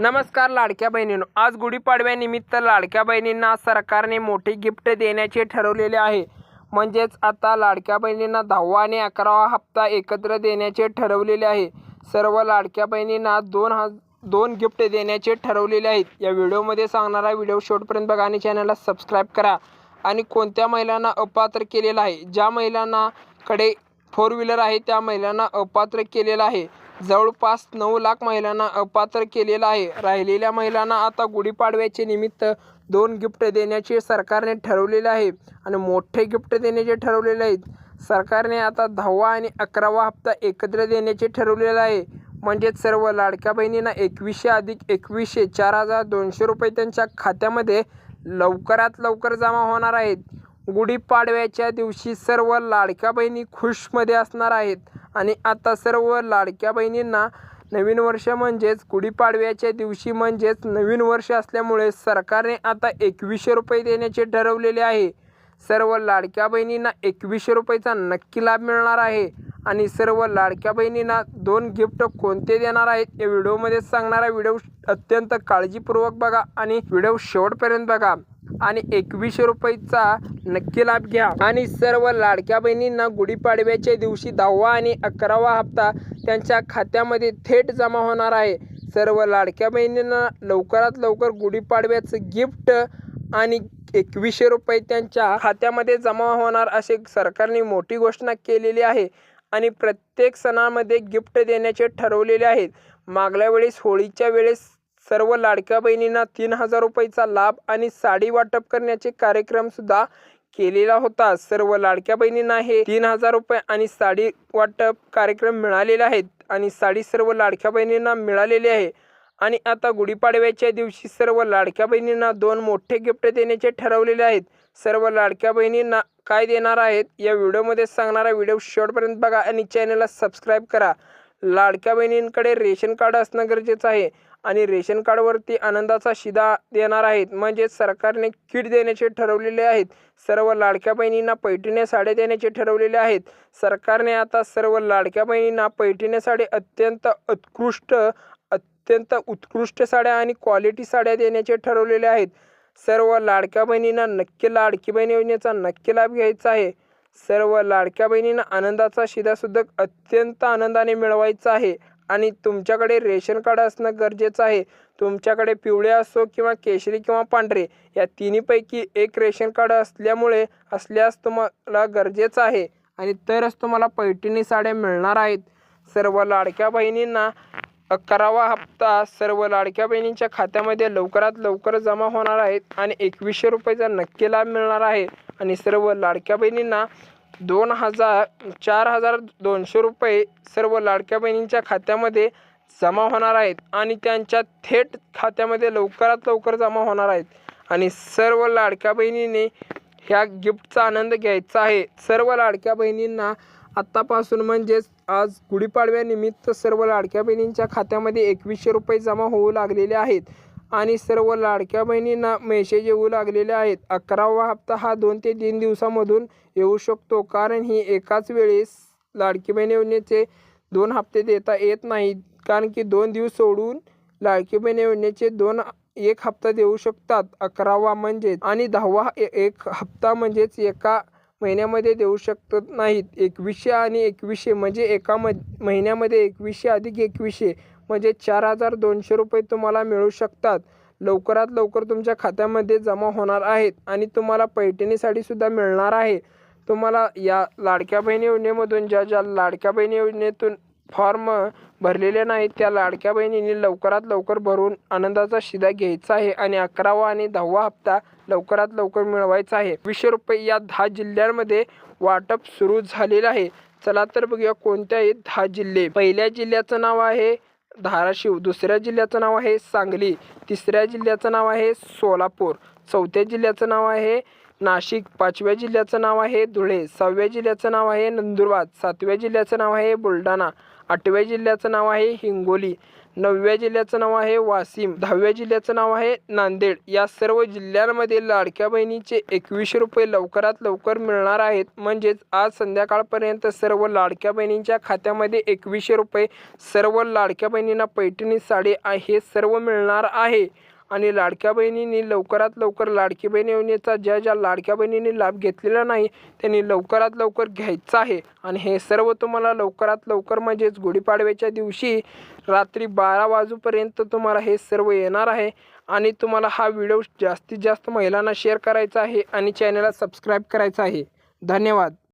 नमस्कार लाडक्या बहिणींनो. आज गुढीपाडव्यानिमित्त लाडक्या बहिणींना सरकारने मोठे गिफ्ट देण्याचे ठरवलेले आहे. म्हणजेच आता लाडक्या बहिणींना दहावा आणि अकरावा हप्ता एकत्र देण्याचे ठरवलेले आहे. सर्व लाडक्या बहिणींना दोन ह दोन गिफ्ट देण्याचे ठरवलेले आहेत. या व्हिडिओमध्ये सांगणारा व्हिडिओ शेवटपर्यंत बघा आणि चॅनलला सबस्क्राईब करा. आणि कोणत्या महिलांना अपात्र केलेलं आहे? ज्या महिलांना कडे फोर व्हीलर आहे त्या महिलांना अपात्र केलेलं आहे. जवळपास नऊ लाख महिलांना अपात्र केलेलं आहे. राहिलेल्या महिलांना आता गुढीपाडव्याचे निमित्त दोन गिफ्ट देण्याचे सरकारने ठरवलेले आहे आणि मोठे गिफ्ट देण्याचे ठरवलेले आहेत. सरकारने आता दहावा आणि अकरावा हप्ता एकत्र देण्याचे ठरवलेलं आहे. म्हणजेच सर्व लाडक्या बहिणींना एकवीसशे अधिक एकवीसशे चार हजार दोनशे रुपये त्यांच्या खात्यामध्ये लवकरात लवकर जमा होणार आहेत. गुढीपाडव्याच्या दिवशी सर्व लाडक्या बहिणी खुशमध्ये असणार आहेत. आणि आता सर्व लाडक्या बहिणींना नवीन वर्ष म्हणजेच गुढीपाडव्याच्या दिवशी म्हणजेच नवीन वर्ष असल्यामुळे सरकारने आता एकवीसशे रुपये देण्याचे ठरवलेले आहे. सर्व लाडक्या बहिणींना एकवीसशे रुपयेचा नक्की लाभ मिळणार आहे. आणि सर्व लाडक्या बहिणींना दोन गिफ्ट कोणते देणार आहेत या व्हिडिओमध्ये सांगणारा व्हिडिओ अत्यंत काळजीपूर्वक बघा आणि व्हिडिओ शेवटपर्यंत बघा. आणि एकवीसशे रुपयेचा नक्की लाभ घ्या. आणि सर्व लाडक्या बहिणींना गुढीपाडव्याच्या दिवशी दहावा आणि अकरावा हप्ता त्यांच्या खात्यामध्ये थेट जमा होणार आहे. सर्व लाडक्या बहिणींना लवकरात लवकर गुढीपाडव्याचं गिफ्ट आणि एकवीसशे रुपये त्यांच्या खात्यामध्ये जमा होणार असे सरकारने मोठी घोषणा केलेली आहे. आणि प्रत्येक सणामध्ये गिफ्ट देण्याचे ठरवलेले आहेत. मागल्या वेळेस होळीच्या वेळेस सर्व लाडक्या बहिणींना तीन हजार रुपयेचा लाभ आणि साडी वाटप करण्याचे कार्यक्रमसुद्धा केलेला होता. सर्व लाडक्या बहिणींना हे तीन हजार रुपये आणि साडी वाटप कार्यक्रम मिळालेले आहेत आणि साडी सर्व लाडक्या बहिणींना मिळालेली आहे. आणि आता गुढीपाडव्याच्या दिवशी सर्व लाडक्या बहिणींना दोन मोठे गिफ्ट देण्याचे ठरवलेले आहेत. सर्व लाडक्या बहिणींना काय देणार आहेत या व्हिडिओमध्ये सांगणारा व्हिडिओ शेवटपर्यंत बघा आणि चॅनलला सबस्क्राईब करा. लाडक्या बहिणींकडे रेशन कार्ड असणं गरजेचं आहे. आणि रेशन कार्डवरती आनंदाचा शिदा देणार आहेत. म्हणजे सरकारने किट देण्याचे ठरवलेले आहेत. सर्व लाडक्या बहिणींना पैठणी साड्या देण्याचे ठरवलेले आहेत. सरकारने आता सर्व लाडक्या बहिणींना पैठणी साडे अत्यंत उत्कृष्ट अत्यंत उत्कृष्ट साड्या आणि क्वालिटी साड्या देण्याचे ठरवलेले आहेत. सर्व लाडक्या बहिणींना नक्की लाडकी बहीण योजनेचा नक्की लाभ घ्यायचा आहे. सर्व लाडक्या बहिणींना आनंदाचा शिदासुद्धा अत्यंत आनंदाने मिळवायचा आहे. आणि तुमच्याकडे रेशन कार्ड असणं गरजेचं आहे. तुमच्याकडे पिवळे असो किंवा केशरी किंवा पांढरे या तिन्हीपैकी एक रेशन कार्ड असल्यामुळे असल्यास तुम्हाला गरजेचं आहे. आणि तरच तुम्हाला पैठणी साड्या मिळणार आहेत. सर्व लाडक्या बहिणींना अकरावा हप्ता सर्व लाडक्या बहिणींच्या खात्यामध्ये लवकरात लवकर जमा होणार आहेत आणि एकवीसशे रुपयाचा नक्की लाभ मिळणार आहे. आणि सर्व लाडक्या बहिणींना दोन हजार चार हजार दोनशे रुपये सर्व लाडक्या बहिणींच्या खात्यामध्ये जमा होणार आहेत आणि त्यांच्या थेट खात्यामध्ये लवकरात लवकर जमा होणार आहेत. आणि सर्व लाडक्या बहिणीने ह्या गिफ्टचा आनंद घ्यायचा आहे. सर्व लाडक्या बहिणींना आत्तापासून म्हणजेच आज गुढीपाडव्यानिमित्त सर्व लाडक्या बहिणींच्या खात्यामध्ये एकवीसशे रुपये जमा होऊ लागलेले आहेत. आणि सर्व लाडक्या बहिणींना मेसेज येऊ लागलेले आहेत. अकरावा हप्ता हा दोन ते तीन दिवसामधून येऊ शकतो. कारण ही एकाच वेळेस लाडकी बहीण योजनेचे दोन हप्ते देता येत नाहीत कारण की दोन दिवस सोडून लाडकी बहीण योजनेचे दोन एक हप्ता देऊ शकतात. अकरावा म्हणजेच आणि दहावा ए- एक हप्ता म्हणजेच एका महिन्यामध्ये देऊ शकत नाहीत. एकवीसशे आणि एकवीसशे म्हणजे एका म महिन्यामध्ये एकवीसशे अधिक एकवीसशे. म्हणजे चार हजार दोनशे रुपये तुम्हाला मिळू शकतात. लवकरात लवकर तुमच्या खात्यामध्ये जमा होणार आहेत आणि तुम्हाला पैठणीसाठीसुद्धा मिळणार आहे. तुम्हाला या लाडक्या बहिणी योजनेमधून ज्या ज्या लाडक्या बहिणी योजनेतून फॉर्म भरलेले नाहीत त्या लाडक्या बहिणींनी लवकरात लवकर भरून आनंदाचा शिदा घ्यायचा आहे आणि अकरावा आणि दहावा हप्ता लवकरात लवकर मिळवायचा आहे. वीसशे रुपये या दहा जिल्ह्यांमध्ये वाटप सुरू झालेलं आहे. चला तर बघूया कोणत्याही दहा जिल्हे. पहिल्या जिल्ह्याचं नाव आहे धाराशिव. दुसऱ्या जिल्ह्याचं नाव आहे सांगली. तिसऱ्या जिल्ह्याचं नाव आहे सोलापूर. चौथ्या जिल्ह्याचं नाव आहे नाशिक. पाचव्या जिल्ह्याचं नाव आहे धुळे. सहाव्या जिल्ह्याचं नाव आहे नंदुरबार. सातव्या जिल्ह्याचं नाव आहे बुलढाणा. आठव्या जिल्ह्याचं नाव आहे हिंगोली. नवव्या जिल्ह्याचं नाव आहे वाशिम. दहाव्या जिल्ह्याचं नाव आहे नांदेड. या सर्व जिल्ह्यांमध्ये लाडक्या बहिणीचे एकवीसशे रुपये लवकरात लवकर मिळणार आहेत. म्हणजेच आज संध्याकाळपर्यंत सर्व लाडक्या बहिणींच्या खात्यामध्ये एकवीसशे रुपये सर्व लाडक्या बहिणींना पैठणी साडी आहे हे सर्व मिळणार आहे. आणि लाडक्या बहिणींनी लवकरात लवकर लाडकी बहीण योजनेचा ज्या ज्या लाडक्या बहिणींनी लाभ घेतलेला नाही त्यांनी लवकरात लवकर घ्यायचा आहे. आणि हे सर्व तुम्हाला लवकरात लवकर म्हणजेच गुढीपाडव्याच्या दिवशी रात्री बारा वाजूपर्यंत तुम्हाला हे सर्व येणार आहे. आणि तुम्हाला हा व्हिडिओ जास्तीत जास्त महिलांना शेअर करायचा आहे आणि चॅनलला सबस्क्राईब करायचा आहे. धन्यवाद.